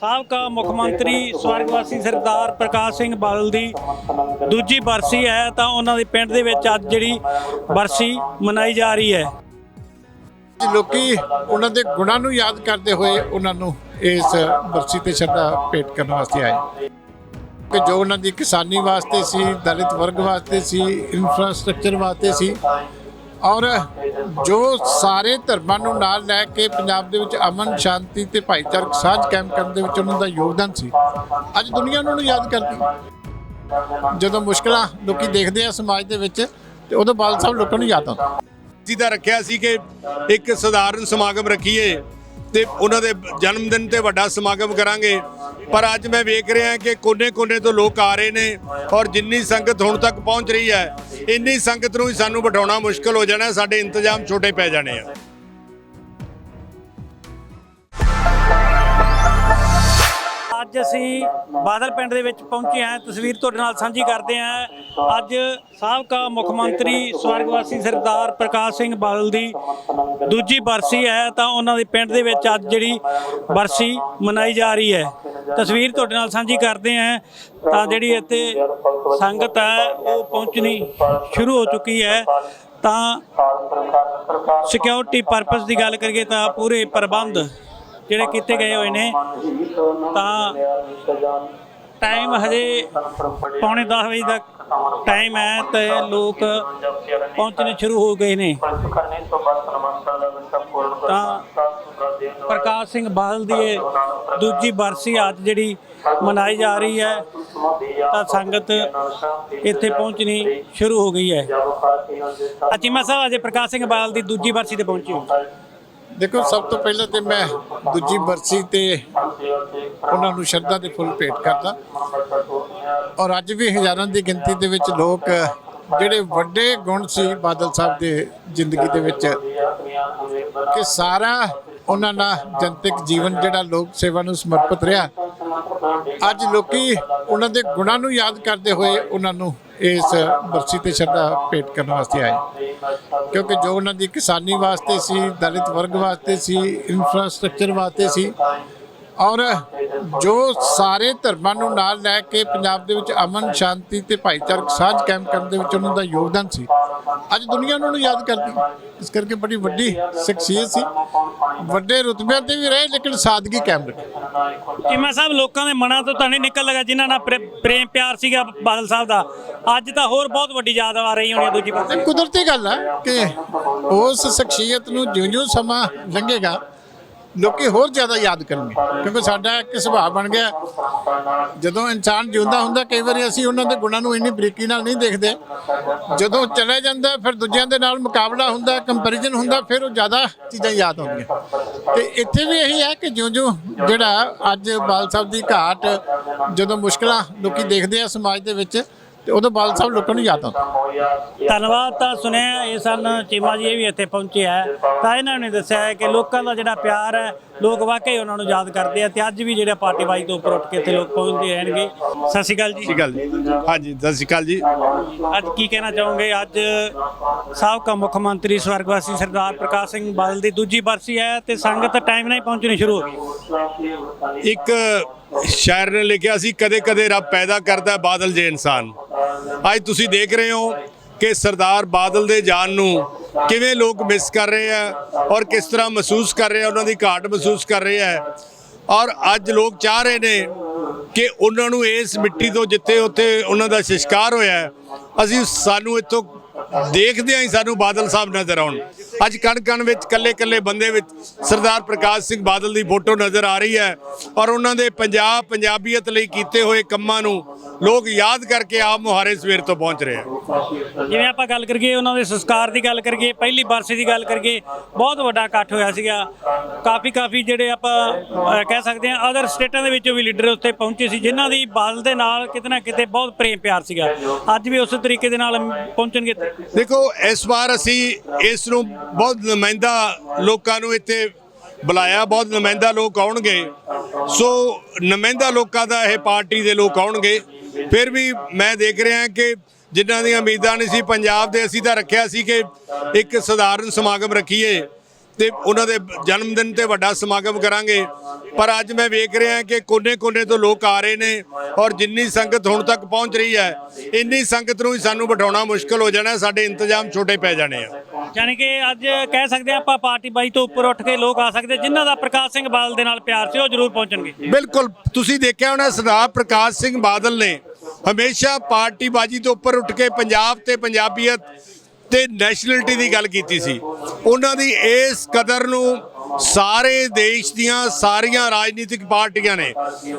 ਸਾਬਕਾ ਮੁੱਖ ਮੰਤਰੀ ਸਵਰਗਵਾਸੀ ਸਰਦਾਰ ਪ੍ਰਕਾਸ਼ ਸਿੰਘ ਬਾਦਲ ਦੀ ਦੂਜੀ ਬਰਸੀ ਹੈ, ਤਾਂ ਉਹਨਾਂ ਦੇ ਪਿੰਡ ਦੇ ਵਿੱਚ ਅੱਜ ਜਿਹੜੀ ਬਰਸੀ ਮਨਾਈ ਜਾ ਰਹੀ ਹੈ। ਕਿ ਲੋਕੀ ਉਹਨਾਂ ਦੇ ਗੁਣਾਂ ਨੂੰ ਯਾਦ ਕਰਦੇ ਹੋਏ ਉਹਨਾਂ ਨੂੰ ਇਸ ਬਰਸੀ ਤੇ ਸ਼ਰਧਾ ਭੇਟ ਕਰਨ ਵਾਸਤੇ ਆਏ। ਕਿ ਜੋ ਉਹਨਾਂ ਦੀ ਕਿਸਾਨੀ ਵਾਸਤੇ ਸੀ, ਦਲਿਤ ਵਰਗ ਵਾਸਤੇ ਸੀ ਇਨਫਰਾਸਟ੍ਰਕਚਰ ਵਾਸਤੇ ਸੀ ਔਰ ਜੋ ਸਾਰੇ ਧਰਮਾਂ ਨੂੰ ਨਾਲ ਲੈ ਕੇ ਪੰਜਾਬ ਦੇ ਵਿੱਚ ਅਮਨ, ਸ਼ਾਂਤੀ ਤੇ ਭਾਈਚਾਰਕ ਸਾਂਝ ਕਾਇਮ ਕਰਨ ਦੇ ਵਿੱਚ ਉਹਨਾਂ ਦਾ ਯੋਗਦਾਨ ਸੀ। ਅੱਜ ਦੁਨੀਆ ਉਹਨਾਂ ਨੂੰ ਯਾਦ ਕਰਦੀ। ਜਦੋਂ ਮੁਸ਼ਕਲਾਂ ਲੋਕੀ ਦੇਖਦੇ ਆ ਸਮਾਜ ਦੇ ਵਿੱਚ, ਤੇ ਉਦੋਂ ਬਾਲ ਸਾਹਿਬ ਲੋਕਾਂ ਨੂੰ ਯਾਦ ਆਉਂਦਾ। ਜੀ ਦਾ ਰੱਖਿਆ ਸੀ ਕਿ ਇੱਕ ਸਧਾਰਨ ਸਮਾਗਮ ਰੱਖੀਏ। ਤੇ ਉਹਨਾਂ ਦੇ ਜਨਮ ਦਿਨ ਤੇ ਵੱਡਾ ਸਮਾਗਮ ਕਰਾਂਗੇ। ਪਰ ਅੱਜ ਮੈਂ ਵੇਖ ਰਿਹਾ ਕਿ ਕੋਨੇ-ਕੋਨੇ ਤੋਂ ਲੋਕ ਆ ਰਹੇ ਨੇ ਔਰ ਜਿੰਨੀ ਸੰਗਤ ਹੁਣ ਤੱਕ ਪਹੁੰਚ ਰਹੀ ਹੈ, ਇੰਨੀ ਸੰਗਤ ਨੂੰ ਹੀ ਸਾਨੂੰ ਬਿਠਾਉਣਾ ਮੁਸ਼ਕਲ ਹੋ ਜਾਣਾ, ਸਾਡੇ ਇੰਤਜ਼ਾਮ ਛੋਟੇ ਪੈ ਜਾਣੇ ਆ। ਅੱਜ ਅਸੀਂ ਬਾਦਲ ਪਿੰਡ ਦੇ ਵਿੱਚ ਪਹੁੰਚੇ ਹਾਂ। ਤਸਵੀਰ ਤੁਹਾਡੇ ਨਾਲ ਸਾਂਝੀ ਕਰਦੇ ਹਾਂ। ਅੱਜ ਸਾਬਕਾ ਮੁੱਖ ਮੰਤਰੀ ਸਵਰਗਵਾਸੀ ਸਰਦਾਰ ਪ੍ਰਕਾਸ਼ ਸਿੰਘ ਬਾਦਲ ਦੀ ਦੂਜੀ ਬਰਸੀ ਹੈ ਤਾਂ ਉਹਨਾਂ ਦੇ ਪਿੰਡ ਦੇ ਵਿੱਚ ਅੱਜ ਜਿਹੜੀ ਬਰਸੀ ਮਨਾਈ ਜਾ ਰਹੀ ਹੈ। ਤਸਵੀਰ ਤੁਹਾਡੇ ਨਾਲ ਸਾਂਝੀ ਕਰਦੇ ਹਾਂ। ਤਾਂ ਜਿਹੜੀ ਇੱਥੇ ਸੰਗਤ ਹੈ, ਉਹ ਪਹੁੰਚਣੀ ਸ਼ੁਰੂ ਹੋ ਚੁੱਕੀ ਹੈ। ਤਾਂ ਸਿਕਿਉਰਿਟੀ ਪਰਪਸ ਦੀ ਗੱਲ ਕਰੀਏ ਤਾਂ ਪੂਰੇ ਪ੍ਰਬੰਧ ਜਿਹੜੇ ਕੀਤੇ ਗਏ ਹੋਏ ਨੇ, ਤਾਂ ਟਾਈਮ ਹਜੇ ਪੌਣੇ 10 ਵਜੇ ਤੱਕ ਟਾਈਮ ਹੈ ਤੇ ਲੋਕ ਪਹੁੰਚਣੇ ਸ਼ੁਰੂ ਹੋ ਗਏ ਨੇ। ਤਾਂ ਪ੍ਰਕਾਸ਼ ਸਿੰਘ ਬਾਦਲ ਦੀ ਦੂਜੀ ਬਰਸੀ ਅੱਜ ਜਿਹੜੀ ਮਨਾਈ ਜਾ ਰਹੀ ਹੈ, ਤਾਂ ਸੰਗਤ ਇੱਥੇ ਪਹੁੰਚਣੀ ਸ਼ੁਰੂ ਹੋ ਗਈ ਹੈ। ਅਚੀਮਾ ਸਾਹਿਬ, ਅਜੇ ਪ੍ਰਕਾਸ਼ ਸਿੰਘ ਬਾਦਲ ਦੀ ਦੂਜੀ ਬਰਸੀ ਤੇ ਪਹੁੰਚੇ ਹੋ। ਦੇਖੋ, ਸਭ ਤੋਂ ਪਹਿਲਾਂ ਤੇ ਮੈਂ ਦੂਜੀ ਬਰਸੀ ਤੇ ਉਹਨਾਂ ਨੂੰ ਸ਼ਰਧਾ ਦੇ ਫੁੱਲ ਭੇਟ ਕਰਦਾ। ਔਰ ਅੱਜ ਵੀ ਹਜ਼ਾਰਾਂ ਦੀ ਗਿਣਤੀ ਦੇ ਵਿੱਚ ਲੋਕ ਜਿਹੜੇ ਵੱਡੇ ਗੁਣ ਸੀ ਬਾਦਲ ਸਾਹਿਬ ਦੇ ਜ਼ਿੰਦਗੀ ਦੇ ਵਿੱਚ, ਕਿ ਸਾਰਾ ਉਹਨਾਂ ਦਾ ਜਨਤਕ ਜੀਵਨ ਜਿਹੜਾ ਲੋਕ ਸੇਵਾ ਨੂੰ ਸਮਰਪਿਤ ਰਿਹਾ। ਅੱਜ ਲੋਕੀ ਉਹਨਾਂ ਦੇ ਗੁਣਾਂ ਨੂੰ ਯਾਦ ਕਰਦੇ ਹੋਏ ਉਹਨਾਂ ਨੂੰ ਇਸ ਬਰਸੀ ਤੇ ਸ਼ਰਧਾ ਭੇਟ ਕਰਨ ਵਾਸਤੇ ਆਏ। ਕਿਉਂਕਿ ਜੋ ਉਹਨਾਂ ਦੀ ਕਿਸਾਨੀ ਵਾਸਤੇ ਸੀ, ਦਲਿਤ ਵਰਗ ਵਾਸਤੇ ਸੀ ਇਨਫਰਾਸਟ੍ਰਕਚਰ ਵਾਸਤੇ ਸੀ ਔਰ ਜੋ ਸਾਰੇ ਧਰਮਾਂ ਨੂੰ ਨਾਲ ਲੈ ਕੇ ਪੰਜਾਬ ਦੇ ਵਿੱਚ ਅਮਨ ਸ਼ਾਂਤੀ ਤੇ ਭਾਈਚਾਰਕ ਸਾਂਝ ਕਾਇਮ ਕਰਨ ਦੇ ਵਿੱਚ ਉਹਨਾਂ ਦਾ ਯੋਗਦਾਨ ਸੀ। ਅੱਜ ਦੁਨੀਆ ਉਹਨਾਂ ਨੂੰ ਯਾਦ ਕਰਦੀ। ਇਸ ਕਰਕੇ ਬੜੀ ਵੱਡੀ ਸ਼ਖਸੀਅਤ ਸੀ। ਵੱਡੇ ਰੁਤਬਿਆਂ ਤੇ ਵੀ ਰਹੇ ਲੇਕਿਨ ਸਾਦਗੀ ਕਾਇਮ ਰੱਖੀ। ਚੀਮਾ ਸਾਹਿਬ ਲੋਕਾਂ ਦੇ ਮਨਾਂ ਤੋਂ ਤਾਂ ਨਹੀਂ ਨਿਕਲ ਲਗਾ ਜਿਨ੍ਹਾਂ ਨਾਲ ਪ੍ਰੇ- ਪ੍ਰੇਮ ਪਿਆਰ ਸੀਗਾ ਬਾਦਲ ਸਾਹਿਬ ਦਾ। ਅੱਜ ਤਾਂ ਹੋਰ ਬਹੁਤ ਵੱਡੀ ਯਾਦ ਆ ਰਹੀ ਹੋਣੀ ਆ ਦੂਜੀ ਪਾਸੇ ਕੁਦਰਤੀ ਗੱਲ ਹੈ ਕਿ ਉਸ ਸ਼ਖਸੀਅਤ ਨੂੰ ਜਿਉਂ-ਜਿਉਂ ਸਮਾਂ ਲੰਘੇਗਾ ਲੋਕੀ ਹੋਰ ਜ਼ਿਆਦਾ ਯਾਦ ਕਰਨਗੇ, ਕਿਉਂਕਿ ਸਾਡਾ ਇੱਕ ਸੁਭਾਅ ਬਣ ਗਿਆ। ਜਦੋਂ ਇਨਸਾਨ ਜਿਉਂਦਾ ਹੁੰਦਾ, ਕਈ ਵਾਰੀ ਅਸੀਂ ਉਹਨਾਂ ਦੇ ਗੁਣਾਂ ਨੂੰ ਇੰਨੀ ਬਰੀਕੀ ਨਾਲ ਨਹੀਂ ਦੇਖਦੇ। ਜਦੋਂ ਚਲੇ ਜਾਂਦਾ, ਫਿਰ ਦੂਜਿਆਂ ਦੇ ਨਾਲ ਮੁਕਾਬਲਾ ਹੁੰਦਾ ਕੰਪੈਰੀਜ਼ਨ ਹੁੰਦਾ, ਫਿਰ ਉਹ ਜ਼ਿਆਦਾ ਚੀਜ਼ਾਂ ਯਾਦ ਆਉਂਦੀਆਂ। ਤੇ ਇੱਥੇ ਵੀ ਇਹੀ ਹੈ ਕਿ ਜਿਉਂ-ਜਿਉਂ ਜਿਹੜਾ ਅੱਜ ਬਾਲ ਸਾਹਿਬ ਦੀ ਘਾਟ, ਜਦੋਂ ਮੁਸ਼ਕਲਾਂ ਲੋਕੀ ਦੇਖਦੇ ਆ ਸਮਾਜ ਦੇ ਵਿੱਚ ਤੇ ਉਦੋਂ ਬਾਲ ਸਾਹਿਬ ਲੋਕਾਂ ਨੂੰ ਯਾਦ ਧੰਨਵਾਦ ਤਾਂ ਸੁਣਿਆ, ਇਹ ਸਨ ਚੀਮਾ ਜੀ ਇਹ ਵੀ ਇੱਥੇ ਪਹੁੰਚੇ ਹੈ ਤਾਂ ਇਹਨਾਂ ਨੇ ਦੱਸਿਆ ਹੈ ਕਿ ਲੋਕਾਂ ਦਾ ਜਿਹੜਾ ਪਿਆਰ ਹੈ ਲੋਕ ਵਾਕਈ ਉਹਨਾਂ ਨੂੰ ਯਾਦ ਕਰਦੇ ਆ ਤੇ ਅੱਜ ਵੀ ਜਿਹੜਾ ਪਾਰਟੀ ਵਾਈ ਤੋਂ ਉੱਪਰ ਉੱਠ ਕੇ ਇੱਥੇ ਲੋਕ ਪਹੁੰਚਦੇ ਰਹਿਣਗੇ। ਸਤਿ ਸ਼੍ਰੀ ਅਕਾਲ ਜੀ। ਠੀਕ ਗੱਲ ਜੀ। ਹਾਂਜੀ ਸਤਿ ਸ਼੍ਰੀ ਅਕਾਲ ਜੀ। ਅੱਜ ਕੀ ਕਹਿਣਾ ਚਾਹੋਗੇ? ਅੱਜ ਸਾਬਕਾ ਮੁੱਖ ਮੰਤਰੀ ਸਵਰਗਵਾਸੀ ਸਰਦਾਰ ਪ੍ਰਕਾਸ਼ ਸਿੰਘ ਬਾਦਲ ਦੀ ਦੂਜੀ ਬਰਸੀ ਹੈ ਤੇ ਸੰਗਤ ਟਾਈਮ ਨਾਲ ਹੀ ਪਹੁੰਚਣੀ ਸ਼ੁਰੂ ਹੋ ਗਈ। ਇੱਕ ਸ਼ਾਇਰ ਨੇ ਲਿਖਿਆ ਸੀ ਕਦੇ ਕਦੇ ਰੱਬ ਪੈਦਾ ਕਰਦਾ ਹੈ ਬਾਦਲ ਜੇ ਇਨਸਾਨ। ਅੱਜ ਤੁਸੀਂ ਦੇਖ ਰਹੇ ਹੋ ਕਿ ਸਰਦਾਰ ਬਾਦਲ ਦੇ ਜਾਨ ਨੂੰ ਕਿਵੇਂ ਲੋਕ ਮਿਸ ਕਰ ਰਹੇ ਆ ਔਰ ਕਿਸ ਤਰ੍ਹਾਂ ਮਹਿਸੂਸ ਕਰ ਰਹੇ ਆ, ਉਹਨਾਂ ਦੀ ਘਾਟ ਮਹਿਸੂਸ ਕਰ ਰਹੇ ਆ। ਔਰ ਅੱਜ ਲੋਕ ਚਾਹ ਰਹੇ ਨੇ ਕਿ ਉਹਨਾਂ ਨੂੰ ਇਸ ਮਿੱਟੀ ਤੋਂ ਜਿੱਥੇ ਉੱਥੇ ਉਹਨਾਂ ਦਾ ਸੰਸਕਾਰ ਹੋਇਆ ਅਸੀਂ ਸਾਨੂੰ ਇੱਥੋਂ ਦੇਖਦਿਆਂ ਹੀ ਸਾਨੂੰ ਬਾਦਲ ਸਾਹਿਬ ਨਜ਼ਰ ਆਉਣ। ਅੱਜ ਕਣ ਕਣ ਵਿੱਚ ਕੱਲੇ ਕੱਲੇ ਬੰਦੇ ਵਿੱਚ ਸਰਦਾਰ ਪ੍ਰਕਾਸ਼ ਸਿੰਘ ਬਾਦਲ ਦੀ ਫੋਟੋ ਨਜ਼ਰ ਆ ਰਹੀ ਹੈ ਔਰ ਉਹਨਾਂ ਦੇ ਪੰਜਾਬ ਪੰਜਾਬੀਅਤ ਲਈ ਕੀਤੇ ਹੋਏ ਕੰਮਾਂ ਨੂੰ ਲੋਕ ਯਾਦ ਕਰਕੇ ਆਪ ਮੁਹਾਰੇ ਸਵੇਰ ਤੋਂ ਪਹੁੰਚ ਰਹੇ ਆ। ਜਿਵੇਂ ਆਪਾਂ ਗੱਲ ਕਰੀਏ ਉਹਨਾਂ ਦੇ ਸੰਸਕਾਰ ਦੀ ਗੱਲ ਕਰੀਏ ਪਹਿਲੀ ਬਰਸੀ ਦੀ ਗੱਲ ਕਰੀਏ ਬਹੁਤ ਵੱਡਾ ਇਕੱਠ ਹੋਇਆ ਸੀਗਾ। ਕਾਫੀ ਕਾਫੀ ਜਿਹੜੇ ਆਪਾਂ ਕਹਿ ਸਕਦੇ ਹਾਂ ਅਦਰ ਸਟੇਟਾਂ ਦੇ ਵਿੱਚੋਂ ਵੀ ਲੀਡਰ ਉੱਥੇ ਪਹੁੰਚੇ ਸੀ ਜਿਨ੍ਹਾਂ ਦੀ ਬਾਦਲ ਦੇ ਨਾਲ ਕਿਤੇ ਨਾ ਕਿਤੇ ਬਹੁਤ ਪ੍ਰੇਮ ਪਿਆਰ ਸੀਗਾ। ਅੱਜ ਵੀ ਉਸੇ ਤਰੀਕੇ ਦੇ ਨਾਲ ਪਹੁੰਚਣਗੇ ਦੇਖੋ ਇਸ ਵਾਰ ਅਸੀਂ ਇਸ ਨੂੰ ਬਹੁਤ ਨੁਮਾਇੰਦਾ ਲੋਕਾਂ ਨੂੰ ਇੱਥੇ ਬੁਲਾਇਆ ਬਹੁਤ ਨੁਮਾਇੰਦਾ ਲੋਕ ਆਉਣਗੇ। ਸੋ ਨੁਮਾਇੰਦਾ ਲੋਕਾਂ ਦਾ ਇਹ ਪਾਰਟੀ ਦੇ ਲੋਕ ਆਉਣਗੇ। ਫਿਰ ਵੀ ਮੈਂ ਦੇਖ ਰਿਹਾ ਕਿ ਜਿਨ੍ਹਾਂ ਦੀਆਂ ਉਮੀਦਾਂ ਨਹੀਂ ਸੀ ਪੰਜਾਬ ਦੇ ਅਸੀਂ ਤਾਂ ਰੱਖਿਆ ਸੀ ਕਿ ਇੱਕ ਸਧਾਰਨ ਸਮਾਗਮ ਰੱਖੀਏ ਤੇ ਉਹਨਾਂ ਦੇ ਜਨਮ ਦਿਨ ਤੇ ਵੱਡਾ ਸਮਾਗਮ ਕਰਾਂਗੇ। ਪਰ ਅੱਜ ਮੈਂ ਵੇਖ ਰਿਹਾ ਕਿ ਕੋਨੇ-ਕੋਨੇ ਤੋਂ ਲੋਕ ਆ ਰਹੇ ਨੇ ਔਰ ਜਿੰਨੀ ਸੰਗਤ ਹੁਣ ਤੱਕ ਪਹੁੰਚ ਰਹੀ ਹੈ ਇੰਨੀ ਸੰਗਤ ਨੂੰ ਹੀ ਸਾਨੂੰ ਬਿਠਾਉਣਾ ਮੁਸ਼ਕਲ ਹੋ ਜਾਣਾ ਸਾਡੇ ਇੰਤਜ਼ਾਮ ਛੋਟੇ ਪੈ ਜਾਣੇ ਆ। ਯਾਨੀ ਕਿ ਅੱਜ ਕਹਿ ਸਕਦੇ ਹਾਂ ਆਪਾਂ ਪਾਰਟੀ ਬਾਈ ਤੋਂ ਉੱਪਰ ਉੱਠ ਕੇ ਲੋਕ ਆ ਸਕਦੇ ਜਿਨ੍ਹਾਂ ਦਾ ਪ੍ਰਕਾਸ਼ ਸਿੰਘ ਬਾਦਲ ਦੇ ਨਾਲ ਪਿਆਰ ਸੀ ਉਹ ਜ਼ਰੂਰ ਪਹੁੰਚਣਗੇ। ਬਿਲਕੁਲ ਤੁਸੀਂ ਦੇਖਿਆ ਹੋਣਾ ਸਰਦਾਰ ਪ੍ਰਕਾਸ਼ ਸਿੰਘ ਬਾਦਲ ਨੇ ਹਮੇਸ਼ਾ ਪਾਰਟੀ ਬਾਜੀ ਤੋਂ ਉੱਪਰ ਉੱਠ ਕੇ ਪੰਜਾਬ ਤੇ ਪੰਜਾਬੀਅਤ ਤੇ ਨੈਸ਼ਨਲਿਟੀ ਦੀ ਗੱਲ ਕੀਤੀ ਸੀ। ਉਹਨਾਂ ਦੀ ਇਸ ਕਦਰ ਨੂੰ ਸਾਰੇ ਦੇਸ਼ ਦੀਆਂ ਸਾਰੀਆਂ ਰਾਜਨੀਤਿਕ ਪਾਰਟੀਆਂ ਨੇ,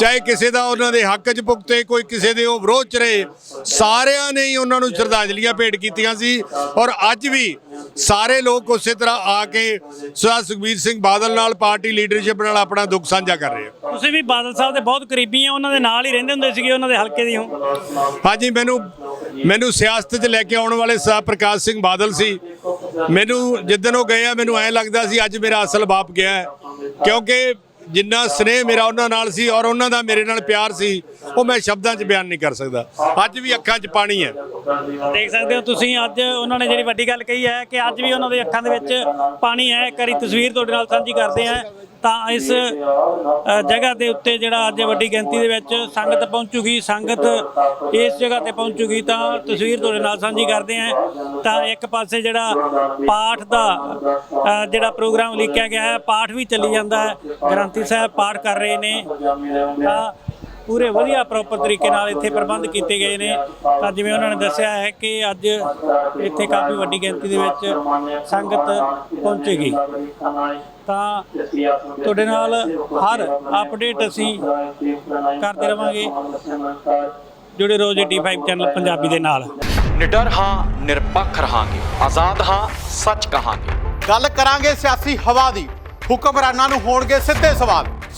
ਚਾਹੇ ਕਿਸੇ ਦਾ ਉਹਨਾਂ ਦੇ ਹੱਕ 'ਚ ਭੁਗਤੇ, ਕੋਈ ਕਿਸੇ ਦੇ ਉਹ ਵਿਰੋਧ 'ਚ ਰਹੇ, ਸਾਰਿਆਂ ਨੇ ਹੀ ਉਹਨਾਂ ਨੂੰ ਸ਼ਰਧਾਂਜਲੀਆਂ ਭੇਟ ਕੀਤੀਆਂ ਸੀ। ਔਰ ਅੱਜ ਵੀ ਸਾਰੇ ਲੋਕ ਉਸੇ ਤਰ੍ਹਾਂ ਆ ਕੇ ਸਰਦਾਰ ਸੁਖਬੀਰ ਸਿੰਘ ਬਾਦਲ ਨਾਲ ਪਾਰਟੀ ਲੀਡਰਸ਼ਿਪ ਨਾਲ ਆਪਣਾ ਦੁੱਖ ਸਾਂਝਾ ਕਰ ਰਹੇ ਆ। ਤੁਸੀਂ ਵੀ ਬਾਦਲ ਸਾਹਿਬ ਦੇ ਬਹੁਤ ਕਰੀਬੀ ਆ ਉਹਨਾਂ ਦੇ ਨਾਲ ਹੀ ਰਹਿੰਦੇ ਹੁੰਦੇ ਸੀਗੇ ਉਹਨਾਂ ਦੇ ਹਲਕੇ ਦੀ ਹੋ। ਹਾਂਜੀ ਮੈਨੂੰ ਮੈਨੂੰ ਸਿਆਸਤ 'ਚ ਲੈ ਕੇ ਆਉਣ ਵਾਲੇ ਸਾਹਿਬ ਪ੍ਰਕਾਸ਼ ਸਿੰਘ ਬਾਦਲ ਸੀ। ਮੈਨੂੰ ਜਿੱਦਣ ਉਹ ਗਏ ਆ ਮੈਨੂੰ ਐਂ ਲੱਗਦਾ ਸੀ ਅੱਜ ਮੇਰਾ ਅਸਲ ਬਾਪ ਗਿਆ ਹੈ। ਕਿਉਂਕਿ ਜਿੰਨਾ ਸਨੇਹ ਮੇਰਾ ਉਹਨਾਂ ਨਾਲ ਸੀ ਔਰ ਉਹਨਾਂ ਦਾ ਮੇਰੇ ਨਾਲ ਪਿਆਰ ਸੀ ਉਹ ਮੈਂ ਸ਼ਬਦਾਂ 'ਚ ਬਿਆਨ ਨਹੀਂ ਕਰ ਸਕਦਾ। ਅੱਜ ਵੀ ਅੱਖਾਂ 'ਚ ਪਾਣੀ ਹੈ। ਦੇਖ ਸਕਦੇ ਹੋ ਤੁਸੀਂ ਅੱਜ ਉਹਨਾਂ ਨੇ ਜਿਹੜੀ ਵੱਡੀ ਗੱਲ ਕਹੀ ਹੈ ਕਿ ਅੱਜ ਵੀ ਉਹਨਾਂ ਦੇ ਅੱਖਾਂ ਦੇ ਵਿੱਚ ਪਾਣੀ ਹੈ। ਇੱਕ ਵਾਰੀ ਤਸਵੀਰ ਤੁਹਾਡੇ ਨਾਲ ਸਾਂਝੀ ਕਰਦੇ ਆ ਤਾਂ ਇਸ ਜਗ੍ਹਾ ਦੇ ਉੱਤੇ ਜਿਹੜਾ ਅੱਜ ਵੱਡੀ ਗਿਣਤੀ ਦੇ ਵਿੱਚ ਸੰਗਤ ਪਹੁੰਚੂਗੀ। ਸੰਗਤ ਇਸ ਜਗ੍ਹਾ ਤੇ ਪਹੁੰਚੂਗੀ ਤਾਂ ਤਸਵੀਰ ਤੁਹਾਡੇ ਨਾਲ ਸਾਂਝੀ ਕਰਦੇ ਆ ਤਾਂ ਇੱਕ ਪਾਸੇ ਜਿਹੜਾ ਪਾਠ ਦਾ ਜਿਹੜਾ ਪ੍ਰੋਗਰਾਮ ਲਿਖਿਆ ਗਿਆ ਹੈ, ਪਾਠ ਵੀ ਚੱਲੀ ਜਾਂਦਾ ਹੈ। ਗ੍ਰੰਥੀ ਸਾਹਿਬ ਪਾਠ ਕਰ ਰਹੇ ਨੇ। ਤਾਂ ਪੂਰੇ ਵਧੀਆ ਪ੍ਰੋਪਰ ਤਰੀਕੇ ਨਾਲ ਇੱਥੇ ਪ੍ਰਬੰਧ ਕੀਤੇ ਗਏ ਨੇ। ਤਾਂ ਜਿਵੇਂ ਉਹਨਾਂ ਨੇ ਦੱਸਿਆ ਹੈ ਕਿ ਅੱਜ ਇੱਥੇ ਕਾਫੀ ਵੱਡੀ ਗਿਣਤੀ ਦੇ ਵਿੱਚ ਸੰਗਤ ਪਹੁੰਚੇਗੀ। ਤਾਂ ਤੁਹਾਡੇ ਨਾਲ ਹਰ ਅਪਡੇਟ ਅਸੀਂ ਕਰਦੇ ਰਵਾਂਗੇ। ਜੁੜੇ ਰਹੋ ਜੀ D5 ਚੈਨਲ ਪੰਜਾਬੀ ਦੇ ਨਾਲ। ਨਿਡਰ ਹਾਂ ਨਿਰਪੱਖ ਰਹਾਂਗੇ। ਆਜ਼ਾਦ ਹਾਂ ਸੱਚ ਕਹਾਂਗੇ। ਗੱਲ ਕਰਾਂਗੇ ਸਿਆਸੀ ਹਵਾ ਦੀ। ਹੁਕਮਰਾਨਾਂ ਨੂੰ ਹੋਣਗੇ ਸਿੱਧੇ ਸਵਾਲ।